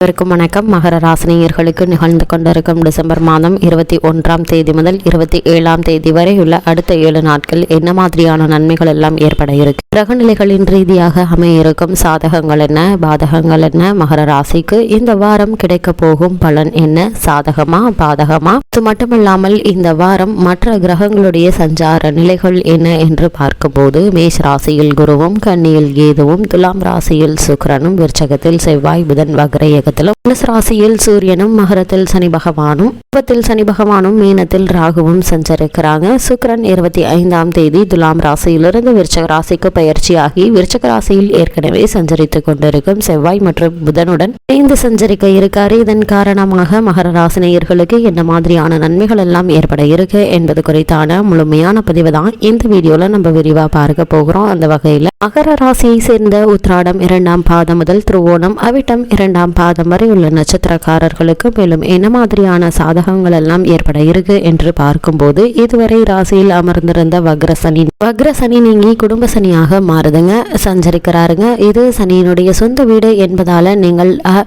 அனைவருக்கும் வணக்கம். மகர ராசினியர்களுக்கு நிகழ்ந்து கொண்டிருக்கும் டிசம்பர் மாதம் இருபத்தி ஒன்றாம் தேதி முதல் இருபத்தி ஏழாம் தேதி வரை உள்ள அடுத்த ஏழு நாட்கள் என்ன மாதிரியான நன்மைகள் எல்லாம் ஏற்பட இருக்கு? கிரகநிலைகளின் ரீதியாக அமைய இருக்கும் சாதகங்கள் என்ன? பாதகங்கள் என்ன? மகர ராசிக்கு இந்த வாரம் கிடைக்க போகும் பலன் என்ன? சாதகமா? பாதகமா? அது மட்டுமல்லாமல் இந்த வாரம் மற்ற கிரகங்களுடைய சஞ்சார நிலைகள் என்ன என்று பார்க்கும்போது மேஷ் ராசியில் குருவும் கன்னியில் கேதுவும் துலாம் ராசியில் சுக்கரனும் விருச்சகத்தில் செவ்வாய் புதன் வக்ர ஜாதகத்தில் தனுசு ராசியில் சூரியனும் மகரத்தில் சனி பகவானும் கும்பத்தில் சனி பகவானும் மீனத்தில் ராகுவும் சஞ்சரிக்கிறாங்க. சுக்கிரன் இருபத்தி ஐந்தாம் தேதி துலாம் ராசியிலிருந்து விருச்சக ராசிக்கு பயிற்சியாகி விருச்சக ராசியில் ஏற்கனவே சஞ்சரித்துக் கொண்டிருக்கும் செவ்வாய் மற்றும் புதனுடன் இணைந்து சஞ்சரிக்க இருக்காரு. இதன் காரணமாக மகர ராசினியர்களுக்கு என்ன மாதிரியான நன்மைகள் எல்லாம் ஏற்பட இருக்கு என்பது குறித்தான முழுமையான பதிவு தான் இந்த வீடியோல நம்ம விரிவா பார்க்க போகிறோம். அந்த வகையில் மகர ராசியை சேர்ந்த உத்ராடம் இரண்டாம் பாதம் முதல் திருவோணம் அவிட்டம் இரண்டாம் பாதம் வரை உள்ள நட்சத்திரக்காரர்களுக்கு மேலும் என்ன மாதிரியான சாதகங்கள் எல்லாம் ஏற்பட இருக்கு என்று பார்க்கும்போது இதுவரை ராசியில் அமர்ந்திருந்த வக்ரசனி வக்ரசனி நீங்கி குடும்ப சனியாக மாறுதுங்க. சஞ்சரிக்கிறாருங்க. இது சனியினுடைய சொந்த வீடு என்பதால நீங்கள் அஹ்,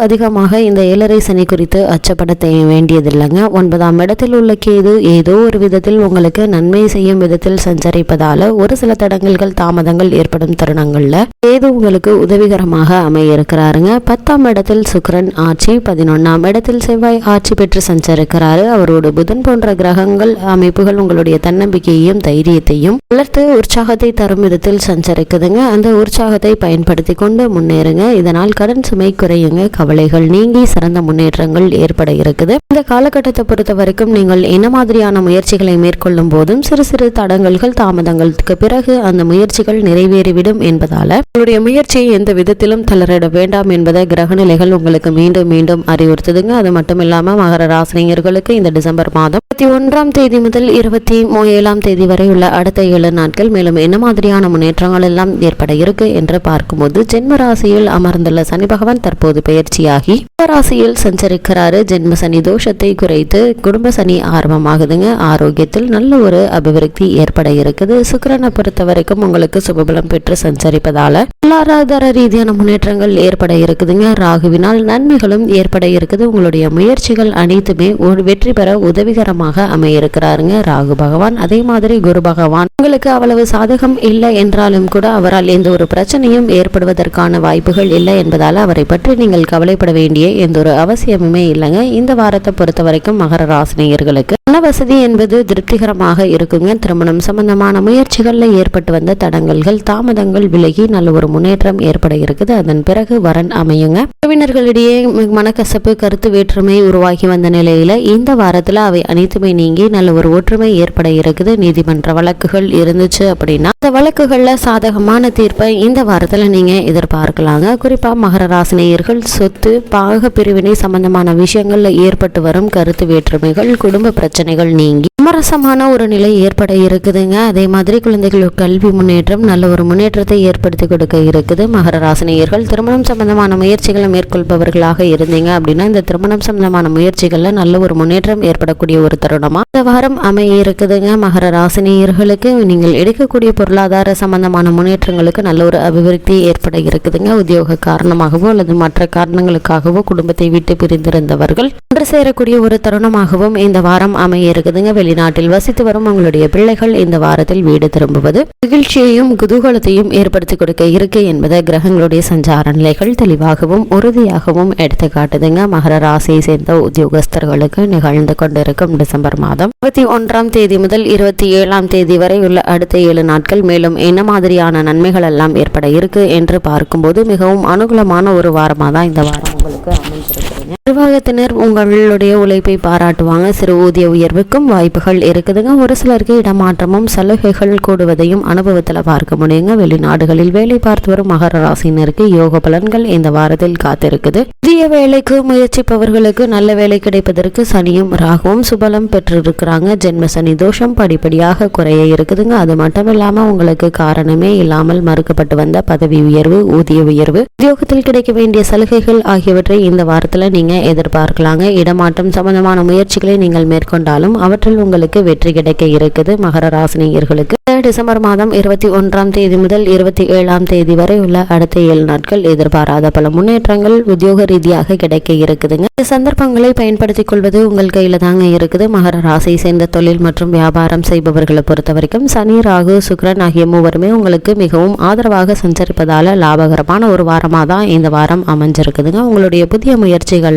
அதிகமாக இந்த ஏழரை சனி குறித்து அச்சப்பட வேண்டியதில்லைங்க. ஒன்பதாம் இடத்தில் உள்ள கேது ஏதோ ஒரு விதத்தில் உங்களுக்கு நன்மை செய்யும் விதத்தில் சஞ்சரிப்பதால ஒரு சில தடங்கல்கள் தாமதங்கள் ஏற்படும் தருணங்கள்ல கேது உங்களுக்கு உதவிகரமாக அமைய இருக்கிறாருங்க. பத்தாம் பத்தாம் இடத்தில் சுக்கரன் ஆட்சி பதினொன்றாம் இடத்தில் செவ்வாய் ஆட்சி பெற்று சஞ்சரிக்கிறாரு. அவரோட புதன் போன்ற கிரகங்கள் அமைப்புகள் உங்களுடைய தன்னம்பிக்கையையும் தைரியத்தையும் வளர்த்து உற்சாகத்தை தரும் விதத்தில் சஞ்சரிக்குதுங்க. அந்த உற்சாகத்தை பயன்படுத்தி கொண்டு முன்னேறுங்க. இதனால் கடன் சுமை குறையுங்க. கவலைகள் நீங்கி சிறந்த முன்னேற்றங்கள் ஏற்பட இருக்குது. இந்த காலகட்டத்தை பொறுத்த வரைக்கும் நீங்கள் என்ன மாதிரியான முயற்சிகளை மேற்கொள்ளும் போதும் சிறு சிறு தடங்கல்கள் தாமதங்களுக்கு பிறகு அந்த முயற்சிகள் நிறைவேறிவிடும் என்பதால உங்களுடைய முயற்சியை எந்த விதத்திலும் தளரிட வேண்டாம் என்பதை கிரக கிரகநிலைகள் உங்களுக்கு மீண்டும் மீண்டும் அறிவுறுத்துதுங்க. அது மட்டும் இல்லாமல் மகர ராசினியர்களுக்கு இந்த டிசம்பர் மாதம் இருபத்தி ஒன்றாம் தேதி முதல் இருபத்தி மூ- ஏழாம் தேதி வரை உள்ள அடுத்த ஏழு நாட்கள் மேலும் என்ன மாதிரியான முன்னேற்றங்கள் எல்லாம் ஏற்பட இருக்கு என்று பார்க்கும்போது ஜென்ம ராசியில் அமர்ந்துள்ள சனி பகவான் தற்போது பயிற்சியாகி ராசியில் சஞ்சரிக்கிறாரு. ஜென்ம சனி தோஷத்தை குறைத்து குடும்ப சனி ஆரம்பமாகுதுங்க. ஆரோக்கியத்தில் நல்ல ஒரு அபிவிருத்தி ஏற்பட இருக்குது. சுக்கிரனை பொறுத்த வரைக்கும் உங்களுக்கு சுபபலம் பெற்று சஞ்சரிப்பதால பொருளாதார ரீதியான முன்னேற்றங்கள் ஏற்பட இருக்குதுங்க. ராகுவினால் நன்மைகளும் ஏற்பட இருக்குது. உங்களுடைய முயற்சிகள் அனைத்துமே ஒரு வெற்றி பெற உதவிகரமாக அமைய இருக்கிறாருங்க ராகு பகவான் அதே மாதிரி குரு பகவான். உங்களுக்கு அவ்வளவு சாதகம் இல்லை என்றாலும் கூட அவரால் எந்த ஒரு பிரச்சனையும் ஏற்படுவதற்கான வாய்ப்புகள் இல்லை என்பதால் அவரை பற்றி நீங்கள் கவலைப்பட வேண்டிய எந்த ஒரு அவசியமுமே இல்லைங்க. இந்த வாரத்தை பொறுத்த வரைக்கும் மகர ராசினியர்களுக்கு பண வசதி என்பது திருப்திகரமாக இருக்குங்க. திருமணம் சம்பந்தமான முயற்சிகளில் ஏற்பட்டு வந்த தடங்கல்கள் தாமதங்கள் விலகி நல்ல ஒரு முன்னேற்றம் ஏற்பட இருக்குது. அதன் பிறகு வரன் அமையுங்க. உறவினர்களிடையே மனக்கசப்பு கருத்து வேற்றுமை உருவாகி வந்த நிலையில இந்த வாரத்துல அவை அனைத்துமே நீங்கி நல்ல ஒரு ஒற்றுமை ஏற்பட இருக்குது. நீதிமன்ற வழக்குகள் இருந்துச்சு அப்படின்னா அந்த வழக்குகள்ல சாதகமான தீர்ப்பை இந்த வாரத்துல நீங்க எதிர்பார்க்கலாங்க. குறிப்பா மகர ராசினியர்கள் சொத்து பாக பிரிவினை சம்பந்தமான விஷயங்கள்ல ஏற்பட்டு வரும் கருத்து வேற்றுமைகள் குடும்ப பிரச்சனைகள் நீங்கி சமரசமான ஒரு நிலை ஏற்பட இருக்குதுங்க. அதே மாதிரி குழந்தைகளுக்கு கல்வி முன்னேற்றம் நல்ல ஒரு முன்னேற்றத்தை ஏற்படுத்தி கொடுக்க இருக்குது. மகர ராசினியர்கள் திருமணம் சம்பந்தமான முயற்சிகள் மேற்கொள்பவர்களாக இருந்தீங்க அப்படின்னா இந்த திருமணம் சம்பந்தமான முயற்சிகளில் நல்ல ஒரு முன்னேற்றம் ஏற்படக்கூடிய ஒரு தருணமா? இந்த வாரம் அமைய இருக்குதுங்க. மகர ராசினியர்களுக்கு நீங்கள் எடுக்கக்கூடிய பொருளாதார சம்பந்தமான முன்னேற்றங்களுக்கு நல்ல ஒரு அபிவிருத்தி ஏற்பட இருக்குதுங்க. உத்தியோக காரணமாகவோ அல்லது மற்ற காரணங்களுக்காகவோ குடும்பத்தை விட்டு பிரிந்திருந்தவர்கள் ஒன்று சேரக்கூடிய ஒரு தருணமாகவும் இந்த வாரம் அமைய இருக்குதுங்க. வெளிநாட்டில் வசித்து வரும் உங்களுடைய பிள்ளைகள் இந்த வாரத்தில் வீடு திரும்புவது மகிழ்ச்சியையும் குதூகலத்தையும் ஏற்படுத்தி கொடுக்க இருக்கு என்பதை கிரகங்களுடைய சஞ்சார நிலைகள் தெளிவாகவும் உறுதியாகவும் எடுத்து காட்டுதுங்க. மகர ராசியை சேர்ந்த உத்தியோகஸ்தர்களுக்கு நிகழ்ந்து கொண்டிருக்கும் டிசம்பர் மாதம் இருபத்தி ஒன்றாம் தேதி முதல் இருபத்தி ஏழாம் தேதி வரை உள்ள அடுத்த ஏழு நாட்கள் மேலும் என்ன மாதிரியான நன்மைகள் எல்லாம் ஏற்பட இருக்கு என்று பார்க்கும்போது மிகவும் அனுகூலமான ஒரு வாரமாக தான் இந்த வாரம் உங்களுக்கு அமைஞ்சிருக்கிறீங்க நிர்வாகத்தினர் உங்களுடைய உழைப்பை பாராட்டுவாங்க. சிறு ஊதிய உயர்வுக்கும் வாய்ப்புகள் இருக்குதுங்க. ஒரு சிலருக்கு இடமாற்றமும் சலுகைகள் கூடுவதையும் அனுபவத்தில் பார்க்க முடியுங்க. வெளிநாடுகளில் வேலை பார்த்து வரும் மகர ராசினருக்கு யோக பலன்கள் இந்த வாரத்தில் காத்திருக்குது. புதிய வேலைக்கு முயற்சிப்பவர்களுக்கு நல்ல வேலை கிடைப்பதற்கு சனியும் ராகுவும் சுபலம் பெற்றிருக்கிறாங்க. ஜென்ம சனி தோஷம் படிப்படியாக குறைய இருக்குதுங்க. அது மட்டும் இல்லாம உங்களுக்கு காரணமே இல்லாமல் மறுக்கப்பட்டு வந்த பதவி உயர்வு ஊதிய உயர்வு உத்தியோகத்தில் கிடைக்க வேண்டிய சலுகைகள் ஆகியவற்றை இந்த வாரத்தில் நீங்கள் எதிர்பார்க்கலாங்க. இடமாற்றம் சம்பந்தமான முயற்சிகளை நீங்கள் மேற்கொண்டாலும் அவற்றில் உங்களுக்கு வெற்றி கிடைக்க இருக்குது. மகர ராசினியர்களுக்கு டிசம்பர் மாதம் இருபத்தி ஒன்றாம் தேதி முதல் இருபத்தி ஏழாம் தேதி வரை உள்ள அடுத்த ஏழு நாட்கள் எதிர்பாராத பல முன்னேற்றங்கள் உத்தியோக ரீதியாக கிடைக்க இருக்குதுங்க. இந்த சந்தர்ப்பங்களை பயன்படுத்திக் கொள்வது உங்கள் கையில தாங்க இருக்குது. மகர ராசியை சேர்ந்த தொழில் மற்றும் வியாபாரம் செய்பவர்களை பொறுத்த வரைக்கும் சனி ராகு சுக்ரன் ஆகிய மூவருமே உங்களுக்கு மிகவும் ஆதரவாக சஞ்சரிப்பதால லாபகரமான ஒரு வாரமாக தான் இந்த வாரம் அமைஞ்சிருக்குதுங்க. உங்களுடைய புதிய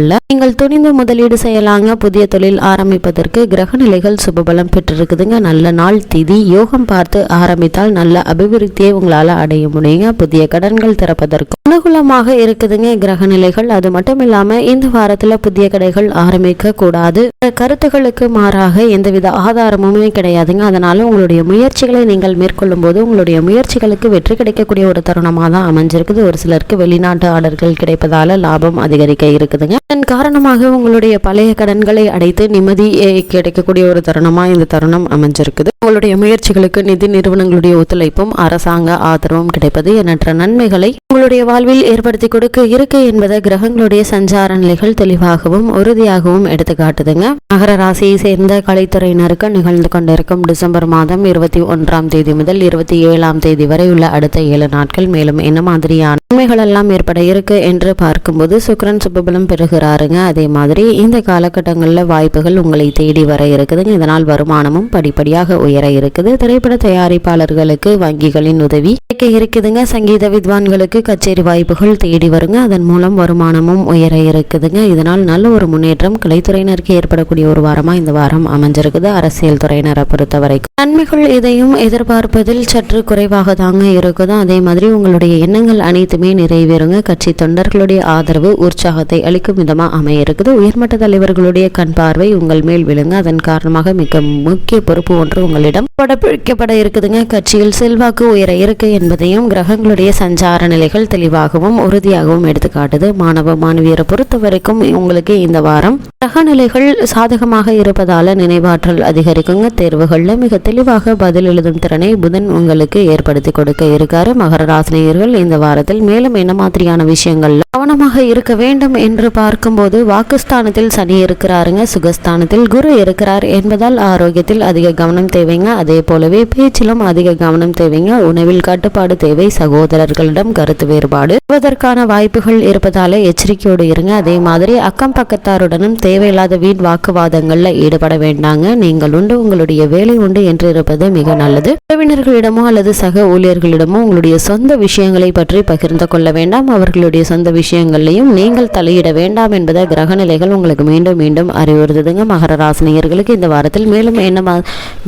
முயற்சிகளில் நீங்கள் துணிந்து முதலீடு செய்யலாங்க. புதிய தொழில் ஆரம்பிப்பதற்கு கிரக நிலைகள் சுபபலம் பெற்றிருக்குதுங்க. நல்ல நாள் திதி யோகம் பார்த்து ஆரம்பித்தால் நல்ல அபிவிருத்தியை உங்களால் அடைய முடியுங்க. புதிய கடன்கள் திறப்பதற்கு அனுகூலமாக இருக்குதுங்க கிரக நிலைகள் அது மட்டும் இல்லாமல் இந்த வாரத்தில் புதிய கடைகள் ஆரம்பிக்க கூடாது. கருத்துக்களுக்கு மாறாக எந்தவித ஆதாரமுமே கிடையாதுங்க. அதனால உங்களுடைய முயற்சிகளை நீங்கள் மேற்கொள்ளும் போது உங்களுடைய முயற்சிகளுக்கு வெற்றி கிடைக்கக்கூடிய ஒரு தருணமாக தான் அமைஞ்சிருக்குது. ஒரு சிலருக்கு வெளிநாட்டு ஆர்டர்கள் கிடைப்பதால லாபம் அதிகரிக்க இருக்குதுங்க. இதன் காரணமாக உங்களுடைய பழைய கடன்களை அடைத்து நிம்மதி கிடைக்கக்கூடிய ஒரு தருணமாக இந்த தருணம் அமைஞ்சிருக்குது. உங்களுடைய முயற்சிகளுக்கு நிதி நிறுவனங்களுடைய ஒத்துழைப்பும் அரசாங்க ஆதரவும் கிடைப்பது எண்ணற்ற நன்மைகளை உங்களுடைய வாழ்வில் ஏற்படுத்தி கொடுக்க இருக்கு என்பதை கிரகங்களுடைய சஞ்சார நிலைகள் தெளிவாகவும் உறுதியாகவும் எடுத்து காட்டுதுங்க மகர ராசியை சேர்ந்த கலைத்துறையினருக்கு நிகழ்ந்து கொண்டிருக்கும் டிசம்பர் மாதம் இருபத்தி ஒன்றாம் தேதி முதல் இருபத்தி ஏழாம் தேதி வரை உள்ள அடுத்த ஏழு நாட்கள் மேலும் என்ன மாதிரியான நன்மைகள் எல்லாம் ஏற்பட இருக்கு என்று பார்க்கும்போது சுக்கரன் சுபபலம் தாருங்க அதே மாதிரி இந்த காலகட்டங்களில் வாய்ப்புகள் உங்களை தேடி வர இருக்குதுங்க. இதனால் வருமானமும் படிப்படியாக உயர இருக்குது. திரைப்பட தயாரிப்பாளர்களுக்கு வங்கிகளின் உதவி கிடைக்க இருக்குதுங்க. சங்கீத வித்வான்களுக்கு கச்சேரி வாய்ப்புகள் தேடி வருங்க. அதன் மூலம் வருமானமும் உயர இருக்குதுங்க. இதனால் நல்ல ஒரு முன்னேற்றம் கலைத்துறையினருக்கு ஏற்படக்கூடிய ஒரு வாரமா இந்த வாரம் அமைஞ்சிருக்குது. அரசியல் துறையினரை பொறுத்த வரைக்கும் நன்மைகள் எதையும் எதிர்பார்ப்பதில் சற்று குறைவாக தாங்க இருக்குது. அதே மாதிரி உங்களுடைய எண்ணங்கள் அனைத்துமே நிறைவேறுங்க. கட்சி தொண்டர்களுடைய ஆதரவு உற்சாகத்தை அளிக்கும். விதமாக அமைய இருக்குது உயர்மட்ட தலைவர்களுடைய கண் பார்வை உங்கள் மேல் விழுங்க. அதன் காரணமாக மிக முக்கிய பொறுப்பு ஒன்று உங்களிடம் படப்பிடிக்கப்பட இருக்குதுங்க. கட்சியில் செல்வாக்கு உயர இருக்கு என்பதையும் கிரகங்களுடைய சஞ்சார நிலைகள் தெளிவாகவும் உறுதியாகவும் எடுத்துக்காட்டுது மாணவ மாணவியரை பொறுத்த வரைக்கும் உங்களுக்கு இந்த வாரம் கிரக நிலைகள் சாதகமாக இருப்பதால நினைவாற்றல் அதிகரிக்குங்க. தேர்வுகளில் மிக தெளிவாக பதில் எழுதும் திறனை புதன் உங்களுக்கு ஏற்படுத்தி கொடுக்க இருக்காரு. மகர ராசினியர்கள் இந்த வாரத்தில் மேலும் என்ன மாதிரியான விஷயங்கள் கவனமாக இருக்க வேண்டும் என்று பார்க்க பார்க்கும்போது வாக்குஸ்தானத்தில் சனி இருக்கிறாருங்க சுகஸ்தானத்தில் குரு இருக்கிறார் என்பதால் ஆரோக்கியத்தில் அதிக கவனம் தேவைங்க. அதே போலவே பேச்சிலும் அதிக கவனம் தேவைங்க. உணவில் கட்டுப்பாடு தேவை. சகோதரர்களிடம் கருத்து வேறுபாடு வருவதற்கான வாய்ப்புகள் இருப்பதால எச்சரிக்கையோடு இருங்க. அதே மாதிரி அக்கம் பக்கத்தாருடனும் தேவையில்லாத வீண் வாக்குவாதங்களில் ஈடுபட வேண்டாங்க. நீங்கள் உண்டு உங்களுடைய வேலை உண்டு என்று இருப்பது மிக நல்லது. உறவினர்களிடமோ அல்லது சக ஊழியர்களிடமோ உங்களுடைய சொந்த விஷயங்களை பற்றி பகிர்ந்து கொள்ள வேண்டாம். அவர்களுடைய சொந்த விஷயங்களையும் நீங்கள் தலையிட வேண்டாம். என்பதை கிரகநிலைகள் உங்களுக்கு மீண்டும் மீண்டும் அறிவுறுத்துதுங்க. மகர ராசினியர்களுக்கு இந்த வாரத்தில் மேலும் என்ன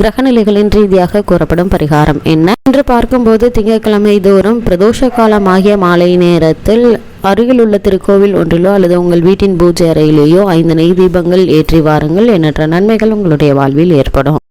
கிரகநிலைகளின் ரீதியாக கூறப்படும் பரிகாரம் என்ன? என்று பார்க்கும்போது திங்கட்கிழமை தோறும் பிரதோஷ காலம் ஆகிய மாலை நேரத்தில் அருகில் உள்ள திருக்கோவில் ஒன்றிலோ அல்லது உங்கள் வீட்டின் பூஜை அறையிலேயோ ஐந்து நெய் தீபங்கள் ஏற்றி வாருங்கள். எண்ணற்ற நன்மைகள் உங்களுடைய வாழ்வில் ஏற்படும்.